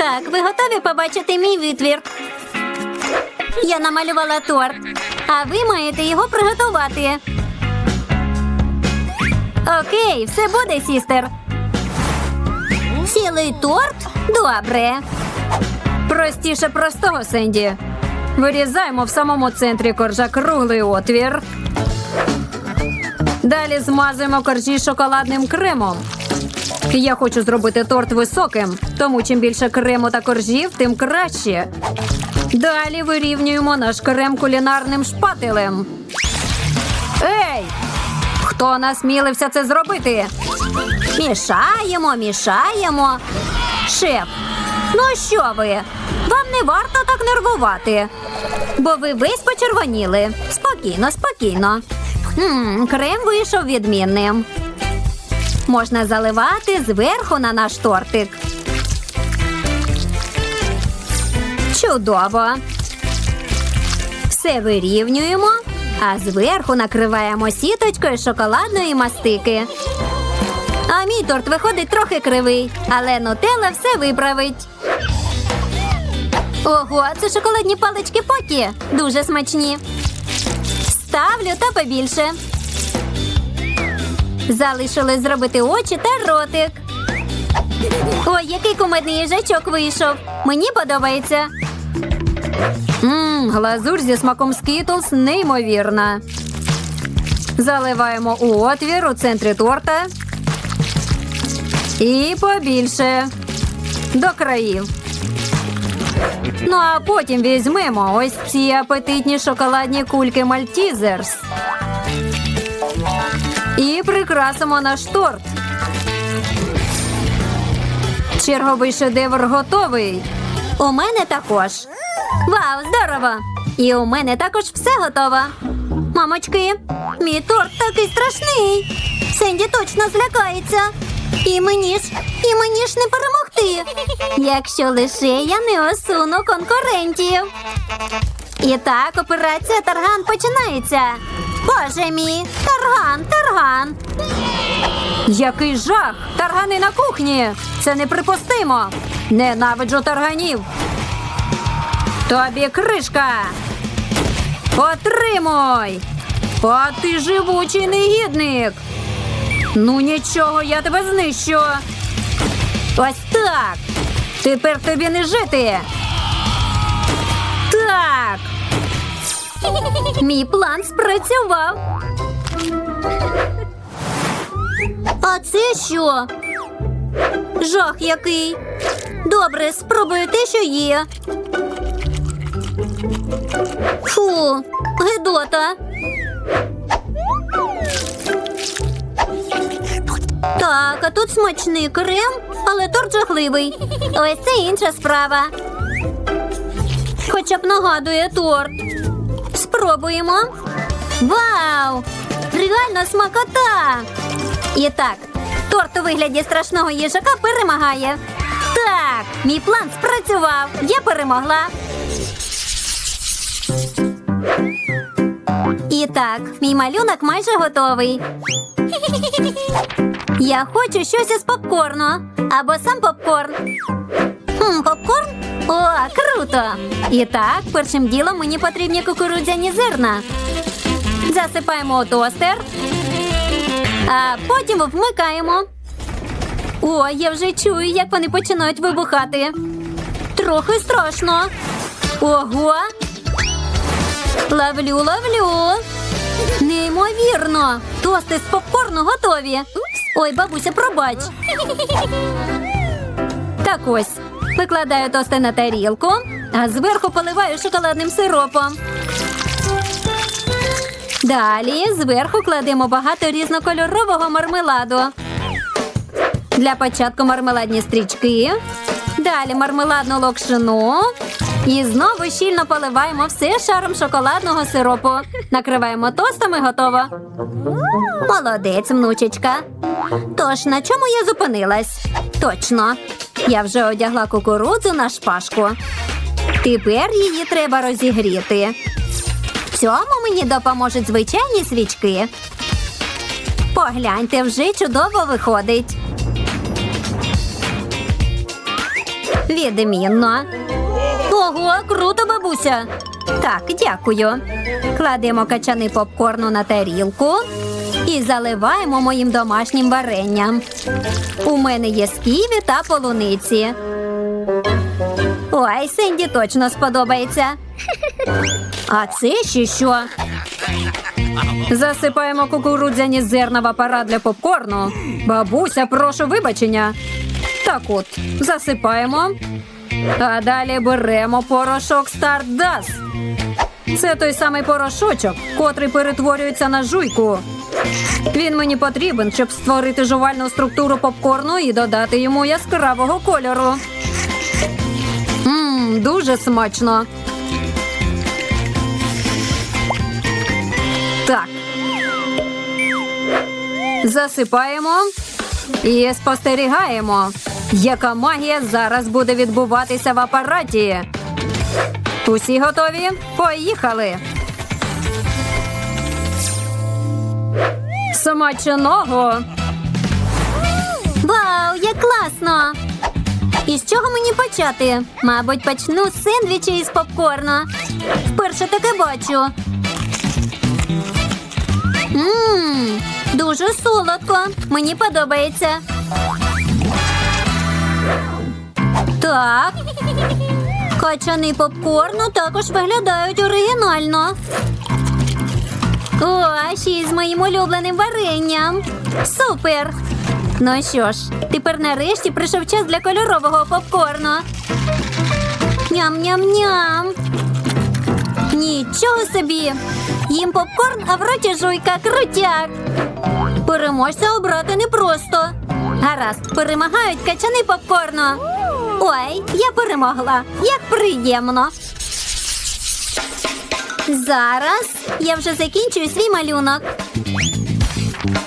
Так, ви готові побачити мій витвір? Я намалювала торт, а ви маєте його приготувати. Окей, все буде, сістер. Цілий торт? Добре. Простіше простого, Сенді. Вирізаємо в самому центрі коржа круглий отвір. Далі змазуємо коржі шоколадним кремом. Я хочу зробити торт високим, тому чим більше крему та коржів, тим краще. Далі вирівнюємо наш крем кулінарним шпателем. Ей! Хто насмілився це зробити? Мішаємо, мішаємо. Шеф, ну що ви? Вам не варто так нервувати, бо ви весь почервоніли. Спокійно, спокійно. Хм, крем вийшов відмінним. Можна заливати зверху на наш тортик. Чудово. Все вирівнюємо, а зверху накриваємо сіточкою шоколадної мастики. А мій торт виходить трохи кривий, але нутелла все виправить. Ого, це шоколадні палички покі. Дуже смачні. Ставлю та побільше. Залишилось зробити очі та ротик. Ой, який кумедний їжачок вийшов. Мені подобається. Мм, глазурь зі смаком скітлс неймовірна. Заливаємо у отвір у центрі торта. І побільше. До країв. Ну а потім візьмемо ось ці апетитні шоколадні кульки Мальтізерс. І прикрасимо наш торт. Черговий шедевр готовий. У мене також. Вау, здорово! І у мене також все готово. Мамочки, мій торт такий страшний. Сенді точно злякається. І мені ж, і мені ж не перемогти. Якщо лише я не осуну конкурентів. І так, операція Тарган починається. Боже мій, Тарган, Тарган. Який жах! Таргани на кухні! Це неприпустимо! Ненавиджу тарганів! Тобі кришка! Отримуй! А ти живучий негідник! Ну нічого, я тебе знищу! Ось так! Тепер тобі не жити! Так! Мій план спрацював. А це що? Жах який. Добре, спробую те, що є. Фу, гидота. Так, а тут смачний крем, але торт жахливий. Ось це інша справа. Хоча б нагадує торт. Спробуємо. Вау! Реально смакота! І так, торт у вигляді страшного їжака перемагає. Так, мій план спрацював. Я перемогла. І так, мій малюнок майже готовий. Я хочу щось із попкорну або сам попкорн. Хм, попкорн? О, круто! І так, першим ділом мені потрібні кукурудзяні зерна. Засипаємо у тостер, а потім вмикаємо. О, я вже чую, як вони починають вибухати. Трохи страшно. Ого. Ловлю, ловлю. Неймовірно. Тости з попкорну готові. Ой, бабуся, пробач. Так ось. Викладаю тости на тарілку, а зверху поливаю шоколадним сиропом. Далі зверху кладемо багато різнокольорового мармеладу. Для початку мармеладні стрічки. Далі мармеладну локшину. І знову щільно поливаємо все шаром шоколадного сиропу. Накриваємо тостом і готово. Молодець, внучечка. Тож на чому я зупинилась? Точно. Я вже одягла кукурудзу на шпажку. Тепер її треба розігріти. В цьому мені допоможуть звичайні свічки. Погляньте, вже чудово виходить. Відмінно. Ого, круто, бабуся. Так, дякую. Кладемо качани попкорну на тарілку і заливаємо моїм домашнім варенням. У мене є сківі та полуниці. Ой, Сенді точно сподобається. А це ще що? Засипаємо кукурудзяні зерна в апарат для попкорну. Бабуся, прошу вибачення. Так от, засипаємо. А далі беремо порошок Stardust. Це той самий порошочок, котрий перетворюється на жуйку. Він мені потрібен, щоб створити жувальну структуру попкорну і додати йому яскравого кольору. Мм, дуже смачно. Так. Засипаємо і спостерігаємо, яка магія зараз буде відбуватися в апараті. Усі готові? Поїхали. Смачного! Вау, як класно! І з чого мені почати? Мабуть, почну з сендвічі із попкорна. Вперше таке бачу. Ммм, дуже солодко. Мені подобається. Так. Качани попкорну також виглядають оригінально. О, ще й з моїм улюбленим варенням. Супер! Ну що ж, тепер нарешті прийшов час для кольорового попкорну. Ням-ням-ням. Нічого собі. Їм попкорн, а в роті жуйка крутяк. Переможця обрати непросто. Гаразд, перемагають качани попкорну. Ой, я перемогла. Як приємно. Зараз я вже закінчую свій малюнок.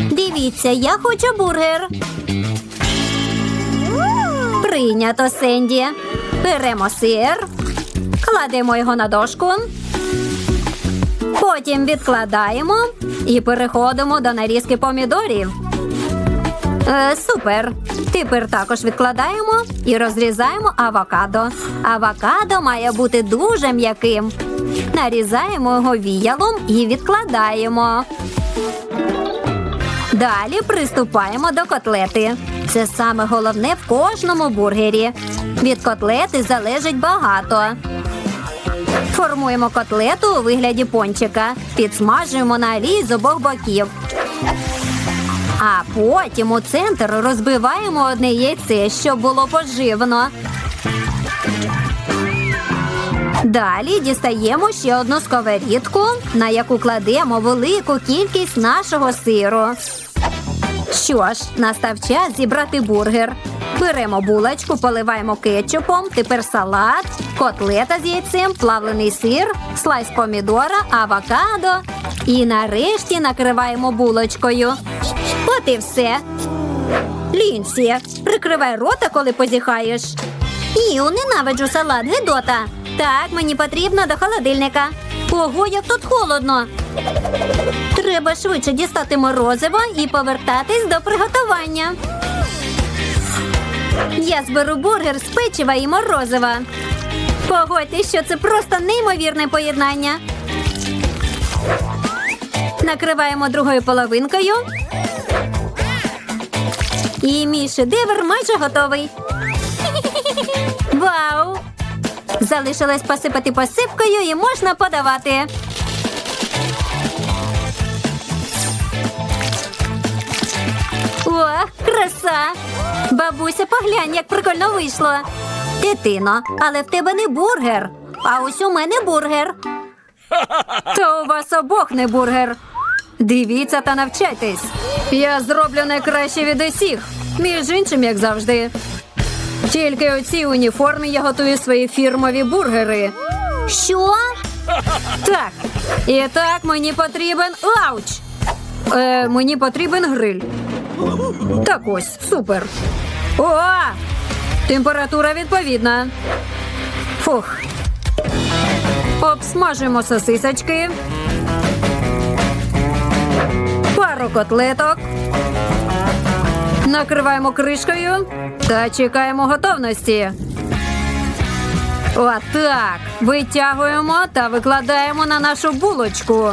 Дивіться, я хочу бургер. Прийнято, Сенді. Беремо сир, кладемо його на дошку. Потім відкладаємо і переходимо до нарізки помідорів. Е, супер. Тепер також відкладаємо і розрізаємо авокадо. Авокадо має бути дуже м'яким. Нарізаємо його віялом і відкладаємо. Далі приступаємо до котлети. Це саме головне в кожному бургері. Від котлети залежить багато. Формуємо котлету у вигляді пончика. Підсмажуємо на олії з обох боків. А потім у центр розбиваємо одне яйце, щоб було поживно. Далі дістаємо ще одну сковорідку, на яку кладемо велику кількість нашого сиру. Що ж, настав час зібрати бургер. Беремо булочку, поливаємо кетчупом, тепер салат, котлета з яйцем, плавлений сир, слайс помідора, авокадо. І нарешті накриваємо булочкою. От і все. Лінсі, прикривай рота, коли позіхаєш. Іу, ненавиджу салат, Гедота. Так, мені потрібно до холодильника. Ого, як тут холодно. Треба швидше дістати морозиво і повертатись до приготування. Я зберу бургер з печива і морозива. Погодьтесь, що це просто неймовірне поєднання. Накриваємо другою половинкою. І мій шедевр майже готовий. Вау! Залишилось посипати посипкою і можна подавати. Ох, краса! Бабуся, поглянь, як прикольно вийшло. Дитино, але в тебе не бургер. А ось у мене бургер. Та у вас обох не бургер. Дивіться та навчайтесь. Я зроблю найкраще від усіх. Між іншим, як завжди. Тільки у цій уніформі я готую свої фірмові бургери. Що? Так. І так мені потрібен ауч. Е, мені потрібен гриль. Так ось, супер. О! Температура відповідна. Фух. Обсмажуємо сосисочки. Пару котлеток. Накриваємо кришкою та чекаємо готовності. Отак. Витягуємо та викладаємо на нашу булочку.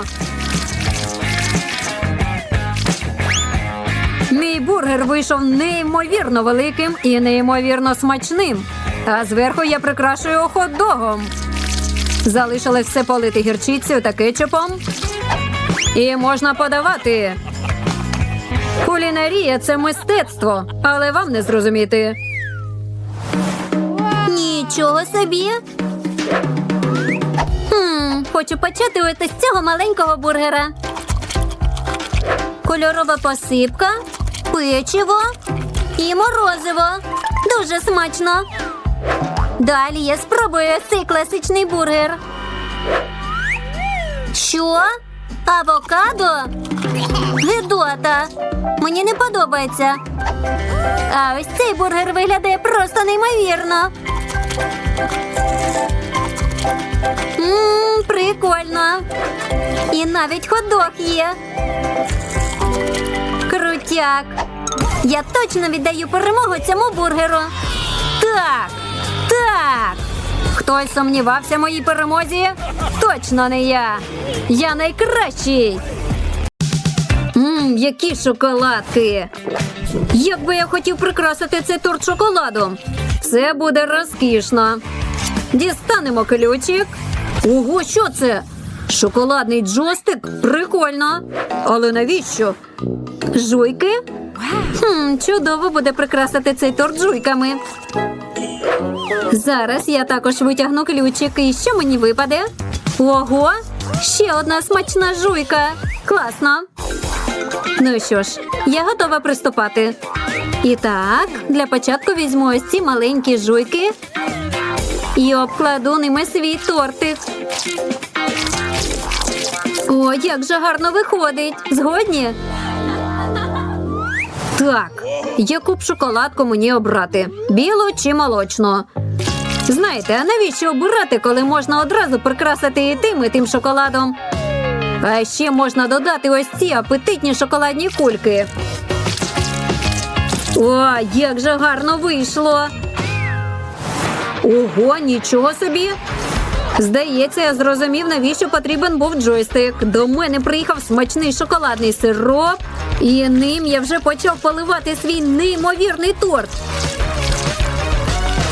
Мій бургер вийшов неймовірно великим і неймовірно смачним. А зверху я прикрашую хот-догом. Залишилось все полити гірчицею та кетчупом. І можна подавати. Кулінарія це мистецтво, але вам не зрозуміти. Нічого собі. Хм, хочу почати ось з цього маленького бургера. Кольорова посипка, печиво і морозиво. Дуже смачно. Далі я спробую цей класичний бургер. Що? Авокадо? Гидота. Мені не подобається. А ось цей бургер виглядає просто неймовірно. Ммм, прикольно. І навіть ходок є. Крутяк. Я точно віддаю перемогу цьому бургеру. Так, так. Хтось сумнівався в моїй перемозі? Точно не я. Я найкращий. Мм, які шоколадки. Як би я хотів прикрасити цей торт шоколадом. Це буде розкішно. Дістанемо ключик. Ого, що це? Шоколадний джойстик? Прикольно. Але навіщо? Жуйки? Хм, чудово буде прикрасити цей торт жуйками. Зараз я також витягну ключик. І що мені випаде? Ого! Ще одна смачна жуйка. Класно. Ну що ж, я готова приступати. І так, для початку візьму ось ці маленькі жуйки і обкладу ними свій тортик. О, як же гарно виходить. Згодні? Так, яку б шоколадку мені обрати? Білу чи молочну? Знаєте, а навіщо обирати, коли можна одразу прикрасити і тим, і тим шоколадом? А ще можна додати ось ці апетитні шоколадні кульки. О, як же гарно вийшло. Ого, нічого собі. Здається, я зрозумів, навіщо потрібен був джойстик. До мене приїхав смачний шоколадний сироп, і ним я вже почав поливати свій неймовірний торт.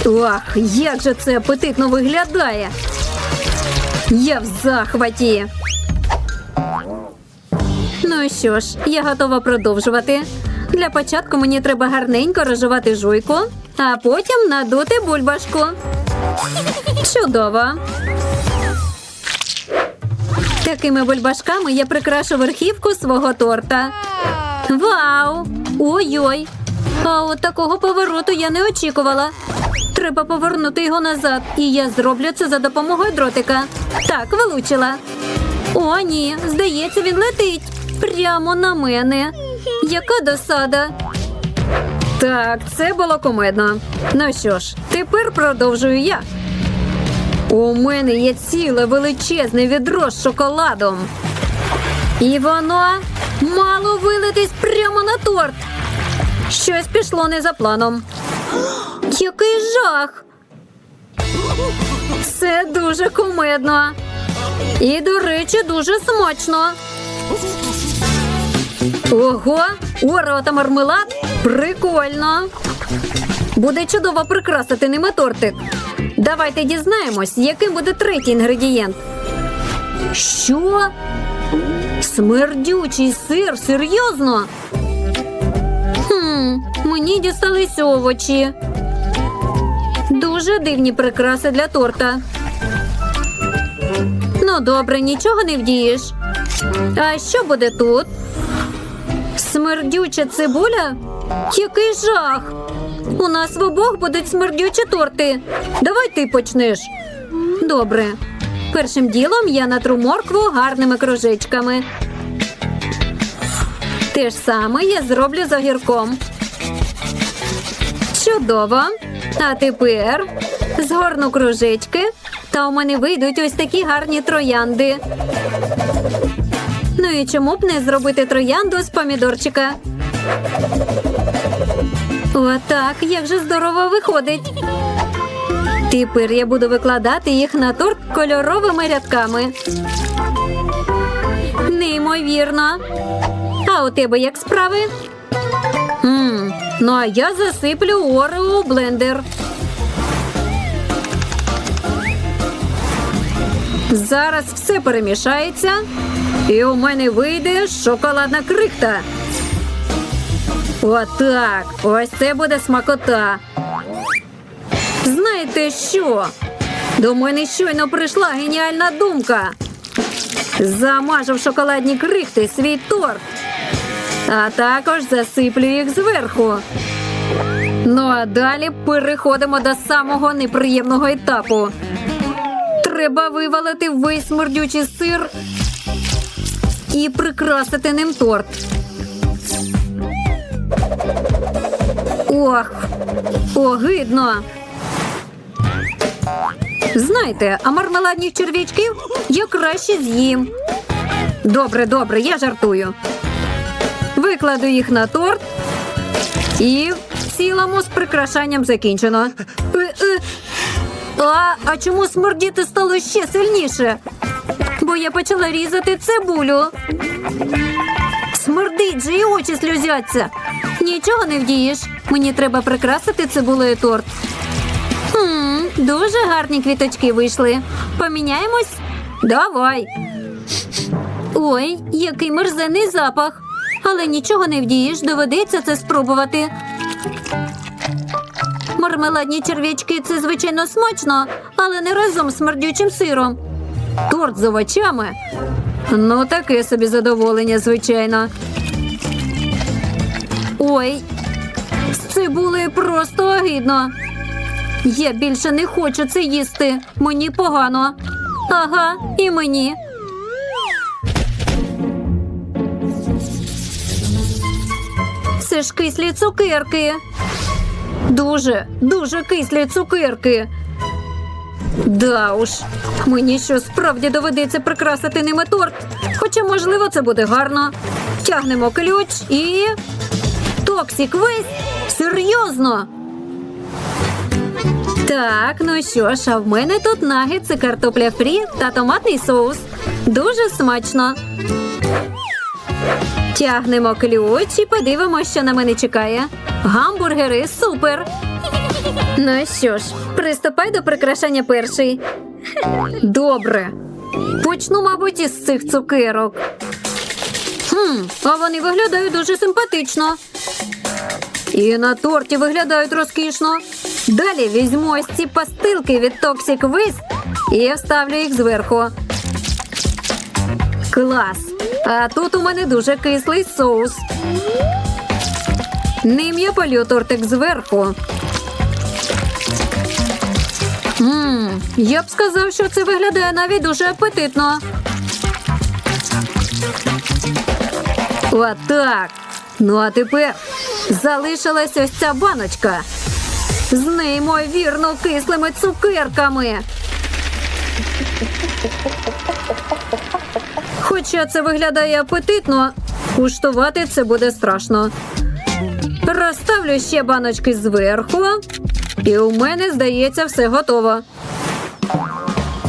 Ох, як же це апетитно виглядає. Я в захваті. Ну що ж, я готова продовжувати. Для початку мені треба гарненько розжувати жуйку, а потім надути бульбашку. Чудово. Такими бульбашками я прикрашу верхівку свого торта. Вау! Ой-ой! А от такого повороту я не очікувала. Треба повернути його назад, і я зроблю це за допомогою дротика. Так, вилучила. О, ні, здається, він летить прямо на мене. Яка досада. Так, це було комедно. Ну що ж, тепер продовжую я. У мене є ціле величезне відро з шоколадом. І воно мало вилитись прямо на торт. Щось пішло не за планом. Який жах! Це дуже кумедно. І, до речі, дуже смачно. Ого, орео та мармелад? Прикольно. Буде чудово прикрасити ними тортик. Давайте дізнаємось, яким буде третій інгредієнт. Що? Смердючий сир? Серйозно? Хм, мені дістались овочі. Дуже дивні прикраси для торта. Ну, добре, нічого не вдієш. А що буде тут? Смердюча цибуля? Який жах! У нас в обох будуть смердючі торти. Давай ти почнеш. Добре. Першим ділом я натру моркву гарними кружечками. Те ж саме я зроблю з огірком. Чудово. А тепер згорну кружечки, та у мене вийдуть ось такі гарні троянди. Ну і чому б не зробити троянду з помідорчика? Отак, як же здорово виходить. Тепер я буду викладати їх на торт кольоровими рядками. Неймовірно. А у тебе як справи? М, ну а я засиплю орео у блендер. Зараз все перемішається, і у мене вийде шоколадна крихта. Отак. Ось це буде смакота. Знаєте що? До мене щойно прийшла геніальна думка. Замажу в шоколадні крихти свій торт. А також засиплю їх зверху. Ну а далі переходимо до самого неприємного етапу. Треба вивалити весь смердючий сир і прикрасити ним торт. Ох, огидно. Знаєте, а мармеладних черв'ячків я краще з'їм. Добре, добре, я жартую. Викладу їх на торт і цілому з прикрашанням закінчено. Е, е. А, а чому смердіти стало ще сильніше? Бо я почала різати цибулю. Смердить же і очі сльозяться. Нічого не вдієш. Мені треба прикрасити цибулею торт. Хм, дуже гарні квіточки вийшли. Поміняємось? Давай. Ой, який мерзенний запах. Але нічого не вдієш, доведеться це спробувати. Мармеладні черв'ячки це звичайно смачно, але не разом з смердючим сиром. Торт з овочами. Ну, таке собі задоволення, звичайно. Ой, з цибулею просто огидно. Я більше не хочу це їсти. Мені погано. Ага, і мені. Це ж кислі цукерки. Дуже, дуже кислі цукерки. Да уж, мені що справді доведеться прикрасити ними торт. Хоча, можливо, це буде гарно. Тягнемо ключ і. Токсік весь? Серйозно. Так, ну що ж, а в мене тут нагетси, картопля фрі та томатний соус. Дуже смачно. Тягнемо ключ і подивимося, що на мене чекає. Гамбургери супер. Ну що ж, приступай до прикрашання перший. Добре. Почну, мабуть, із цих цукерок. Хм, а вони виглядають дуже симпатично. І на торті виглядають розкішно. Далі візьму ось ці пастилки від Toxic Waste і вставлю їх зверху. Клас! А тут у мене дуже кислий соус. Ним я полю тортик зверху. Ммм, я б сказав, що це виглядає навіть дуже апетитно. Отак. Ну а тепер залишилась ось ця баночка з неймовірно кислими цукерками. Хоча це виглядає апетитно, куштувати це буде страшно. Розставлю ще баночки зверху, і у мене, здається, все готово.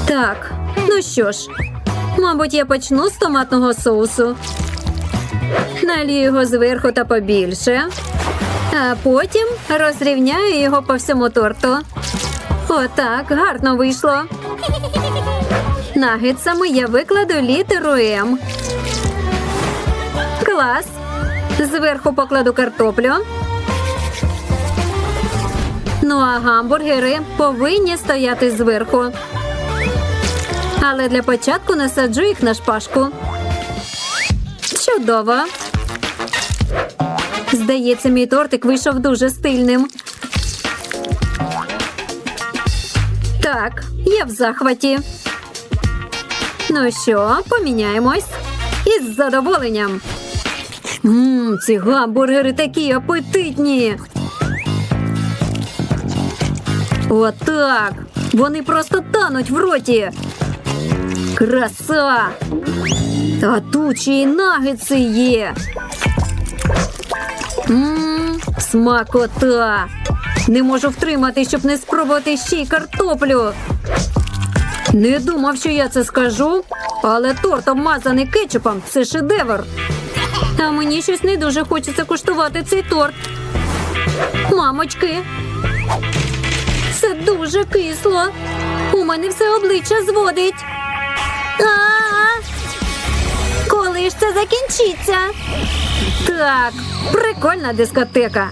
Так, ну що ж, мабуть, я почну з томатного соусу. Налію його зверху та побільше, а потім розрівняю його по всьому торту. Отак, гарно вийшло. Нагетсами я викладу літеру М. Клас. Зверху покладу картоплю. Ну а гамбургери повинні стояти зверху. Але для початку насаджу їх на шпажку. Чудово. Здається, мій тортик вийшов дуже стильним. Так, я в захваті. Ну що, поміняємось? Із задоволенням. Ммм, ці гамбургери такі апетитні. Отак. Вони просто тануть в роті. Краса! А тут ще й нагетси є. Ммм, смакота. Не можу втримати, щоб не спробувати ще й картоплю. Не думав, що я це скажу, але торт обмазаний кетчупом це шедевр. А мені щось не дуже хочеться куштувати цей торт. Мамочки, дуже кисло. У мене все обличчя зводить. А-а-а! Коли ж це закінчиться? Так, прикольна дискотека.